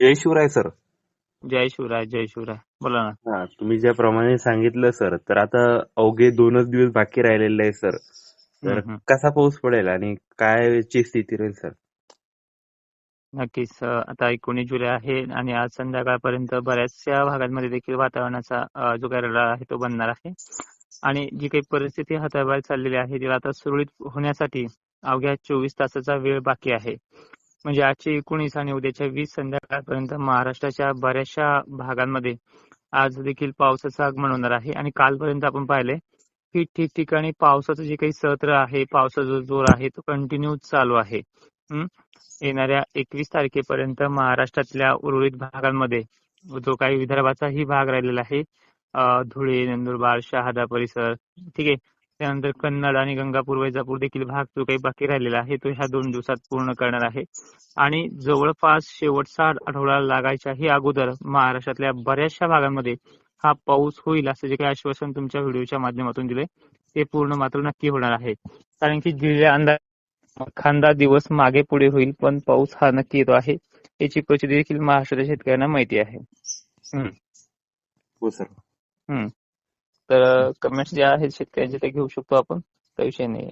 जय Shivray sir. जय शिवराय जय शिवराय बोला ना. हा तुम्ही ज्याप्रमाणे सांगितलं सर तर आता अवघे दोनच दिवस बाकी राहिलेले आहे सर. तर. कसा पाऊस पडेल आणि काय ची स्थिती राहील सर? नक्कीच आता एकोणीस जुलै आहे आणि आज संध्याकाळपर्यंत बऱ्याचशा भागांमध्ये देखील वातावरणाचा जो काय रडार आहे तो बनणार आहे. आणि जी काही परिस्थिती हाताबाहेर चाललेली आहे तिला आता सुरळीत होण्यासाठी अवघ्या चोवीस तासाचा वेळ बाकी आहे. म्हणजे आजचे एकोणीस आणि उद्याच्या वीस संध्याकाळपर्यंत महाराष्ट्राच्या बऱ्याचशा भागांमध्ये आज देखील पावसाचं आगमन होणार आहे. आणि कालपर्यंत आपण पाहिले की ठिकठिकाणी पावसाचं जे काही सत्र आहे पावसाचा जो जोर आहे तो कंटिन्यू चालू आहे. येणाऱ्या एकवीस तारखेपर्यंत महाराष्ट्रातल्या उर्वरित भागांमध्ये जो काही विदर्भाचाही भाग राहिलेला आहे धुळे नंदुरबार शहादा परिसर ठीक आहे? त्यानंतर कन्नड आणि गंगापूर वैजापूर देखील भाग जो काही बाकी राहिलेला आहे तो ह्या दोन दिवसात पूर्ण करणार आहे. आणि जवळपास शेवटचा आठवडा लागायच्याही अगोदर महाराष्ट्रातल्या बऱ्याचशा भागांमध्ये हा पाऊस होईल असं जे काही आश्वासन तुमच्या व्हिडिओच्या माध्यमातून दिले ते पूर्ण मात्र नक्की होणार आहे. कारण की दिलेल्या अंदाज खांदा दिवस मागे पुढे होईल पण पाऊस हा नक्की येतो आहे याची परिस्थिती देखील महाराष्ट्राच्या शेतकऱ्यांना माहिती आहे. हम्म, हो सर. हम्म. तर कमेंट्स जे आहेत शेतकऱ्यांचे ते घेऊ शकतो आपण. काही विषय नाही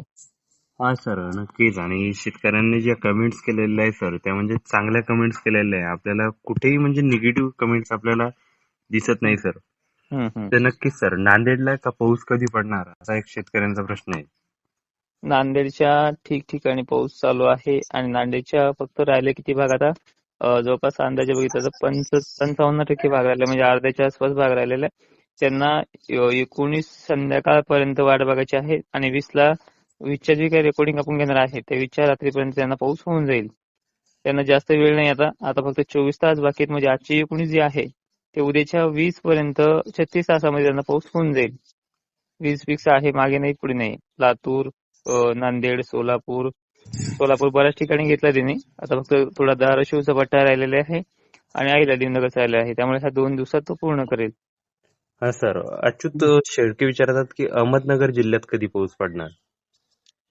हा सर नक्कीच. आणि शेतकऱ्यांनी ज्या कमेंट्स केलेल्या आहे सर त्या म्हणजे चांगल्या कमेंट्स केलेल्या आहे आपल्याला कुठेही म्हणजे निगेटिव्ह कमेंट्स आपल्याला दिसत नाही सर. तर नक्कीच सर नांदेडला का पाऊस कधी पडणार? असा एक शेतकऱ्यांचा प्रश्न आहे. नांदेडच्या ठिकठिकाणी पाऊस चालू आहे आणि नांदेडच्या फक्त राहिले किती भाग आता? जवळपास अंदाजे बघितलं तर पंच पंचावन्न टक्के भाग राहिले म्हणजे अर्ध्याच्या आसपास भाग राहिलेला. आहे त्यांना एकोणीस संध्याकाळपर्यंत वाट बघायची आहे आणि वीसला वीसच्या जी काही रेकॉर्डिंग आपण घेणार आहे त्या वीसच्या रात्रीपर्यंत त्यांना पाऊस होऊन जाईल. त्यांना जास्त वेळ नाही आता आता फक्त चोवीस तास बाकी आहेत म्हणजे आजची एकोणीस जी आहे ते उद्याच्या वीस पर्यंत छत्तीस तासामध्ये त्यांना पाऊस होऊन जाईल. वीस फिक्स आहे मागे नाही पुढे नाही. लातूर नांदेड सोलापूर सोलापूर बऱ्याच ठिकाणी घेतला त्यांनी. आता फक्त थोडा धाराशिवचा पट्टा राहिलेला आहे आणि आईला दिनगरचा राहिला आहे. त्यामुळे ह्या दोन दिवसात तो पूर्ण करेल. हा सर. अच्युत शेळके विचारतात की अहमदनगर जिल्ह्यात कधी पाऊस पडणार?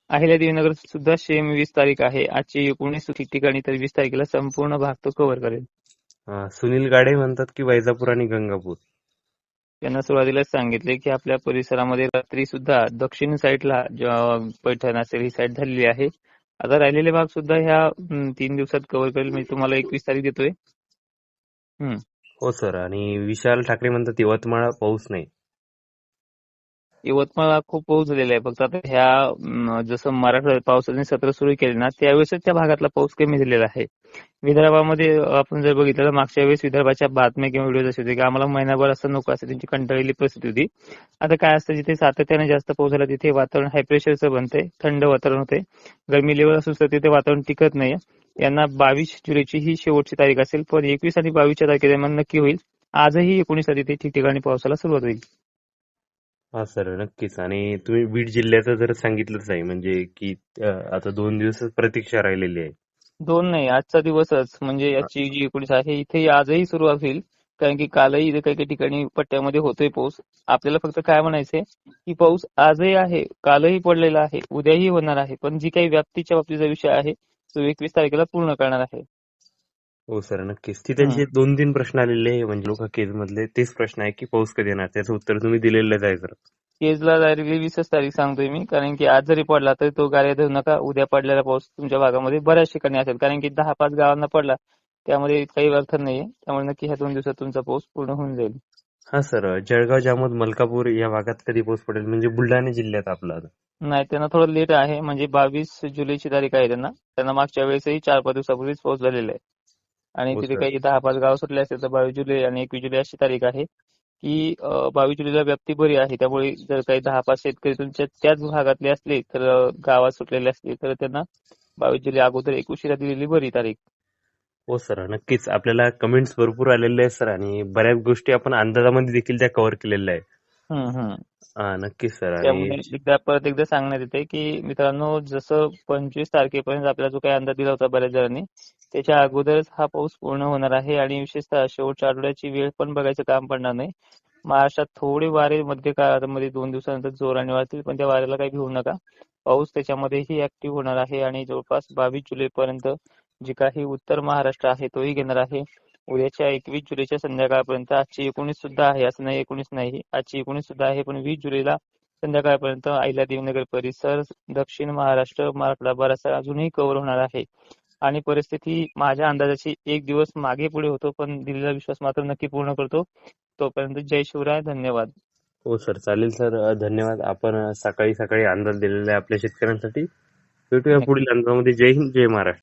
अहिल्या देवीनगर सुद्धा सेम वीस तारीख आहे. आजची एकोणीस ठिकठिकाणी तर वीस तारखेला संपूर्ण भाग तो कव्हर करेल. सुनील गाडे म्हणतात की वैजापूर आणि गंगापूर. त्यांना सुरुवातीलाच सांगितले की आपल्या परिसरामध्ये रात्री सुद्धा दक्षिण साईडला पैठण असेल ही साईड झालेली आहे. आता राहिलेले भाग सुद्धा ह्या तीन दिवसात कव्हर करेल. म्हणजे तुम्हाला एकवीस तारीख देतोय. हम्म. हो सर. आणि विशाल ठाकरे म्हणतात यवतमाळ पाऊस नाही. यवतमाळला खूप पाऊस झालेला आहे. फक्त आता ह्या जसं मराठवाड्यात पावसाने सत्र सुरू केले ना त्यावेळेस त्या भागातला पाऊस कमी झालेला आहे. विदर्भामध्ये आपण जर बघितलं तर मागच्या वेळेस विदर्भाच्या बातम्या किंवा व्हिडिओ असे होते की आम्हाला महिनाभर असं नको असं त्यांची कंटाळलेली परिस्थिती होती. आता काय असतं जिथे सातत्याने जास्त पाऊस झाला तिथे वातावरण हाय प्रेशरचं बनतंय थंड वातावरण होते गरमी लेवल असू तिथे वातावरण टिकत नाही यांना बावीस जुलैची ही शेवटची तारीख असेल पण एकवीस आणि बावीसच्या तारखेदरम्यान नक्की होईल. आजही एकोणीस तिथे ठिकठिकाणी पावसाला सुरुवात होईल. हा सर नक्कीच. आणि तुम्ही बीड जिल्ह्याचं जर सांगितलंच आहे म्हणजे की आता दोन दिवस प्रतीक्षा राहिलेली आहे. दोन नाही आजचा दिवसच. म्हणजे याची जी एकोणीस आहे इथे आजही सुरुवात होईल. कारण की कालही इथे काही काही ठिकाणी पट्ट्यामध्ये होतोय पाऊस. आपल्याला फक्त काय म्हणायचंय की पाऊस आजही आहे कालही पडलेला आहे उद्याही होणार आहे. पण जी काही व्याप्तीच्या बाबतीचा विषय आहे एकवीस तारखेला पूर्ण करणार आहे. हो सर नक्कीच. ती त्यांचे दोन तीन प्रश्न आलेले म्हणजे लोक केज मधले तेच प्रश्न आहे की पाऊस कधी येणार? त्याचं उत्तर तुम्ही दिलेलंच आहे सर. केजला डायरेक्टली वीसच तारीख सांगतोय मी कारण की आज जरी पडला तरी तो गाड्या धरू नका. उद्या पडलेला पाऊस तुमच्या भागामध्ये बऱ्याच ठिकाणी असेल कारण की दहा पाच गावांना पडला. त्यामध्ये काही अर्थ नाहीये. त्यामुळे नक्की ह्या दोन दिवसात तुमचा पाऊस पूर्ण होऊन जाईल. हा सर जळगाव जामोद मलकापूर या भागात कधी पाऊस पडेल? म्हणजे बुलढाणा जिल्ह्यात आपला. नाही त्यांना थोडं लेट आहे. म्हणजे बावीस जुलैची तारीख आहे त्यांना. त्यांना मागच्या वेळेसही चार पाच दिवसापूर्वीच पाऊस झालेला आहे. आणि हो तिथे सर. काही दहा पाच गाव सुटले असतील तर बावीस जुलै आणि एकवीस जुलै अशी तारीख आहे की अं, बावीस जुलैला व्याप्ती बरी आहे. त्यामुळे जर काही दहा पाच शेतकरी तुमच्या त्याच भागातले असले तर अं, गावात सुटलेले असले तर त्यांना बावीस जुलै अगोदर एक उशिरा दिलेली बरी तारीख. हो सर. नक्कीच. आपल्याला कमेंट्स भरपूर आलेले आहेत सर. आणि बऱ्याच गोष्टी आपण अंदाजामध्ये देखील त्या कव्हर केलेल्या आहे हम्म हम्म हा नक्कीच सर. त्यामुळे परत एकदा सांगण्यात येते की मित्रांनो जसं पंचवीस तारखेपर्यंत आपल्याला जो काही अंदाज दिला होता बऱ्याच जणांनी त्याच्या अगोदरच हा पाऊस पूर्ण होणार आहे आणि विशेषतः शेवटच्या आठवड्याची वेळ पण बघायचं काम पडणार नाही. महाराष्ट्रात थोडे वारे मध्य काळामध्ये दोन दिवसानंतर जोराने वाढतील पण त्या वाऱ्याला काही भिवू नका. पाऊस त्याच्यामध्येही ऍक्टिव्ह होणार आहे आणि जवळपास बावीस जुलै पर्यंत जे काही उत्तर महाराष्ट्र आहे तोही घेणार आहे. उद्याच्या एकवीस जुलैच्या संध्याकाळपर्यंत आजची एकोणीस सुद्धा आहे असं नाही एकोणीस नाही आजची एकोणीस सुद्धा आहे पण वीस जुलैला संध्याकाळपर्यंत आईला देवनगर परिसर दक्षिण महाराष्ट्र मराठवाडा बराचसा अजूनही कव्हर होणार आहे. आणि परिस्थिती माझ्या अंदाजाची एक दिवस मागे पुढे होतो पण दिलेला विश्वास मात्र नक्की पूर्ण करतो. तोपर्यंत जय शिवराय धन्यवाद. हो सर चालेल सर धन्यवाद. आपण सकाळी सकाळी अंदाज दिलेला आहे आपल्या शेतकऱ्यांसाठी. भेटूया पुढील अंदाजामध्ये. जय हिंद जय महाराष्ट्र.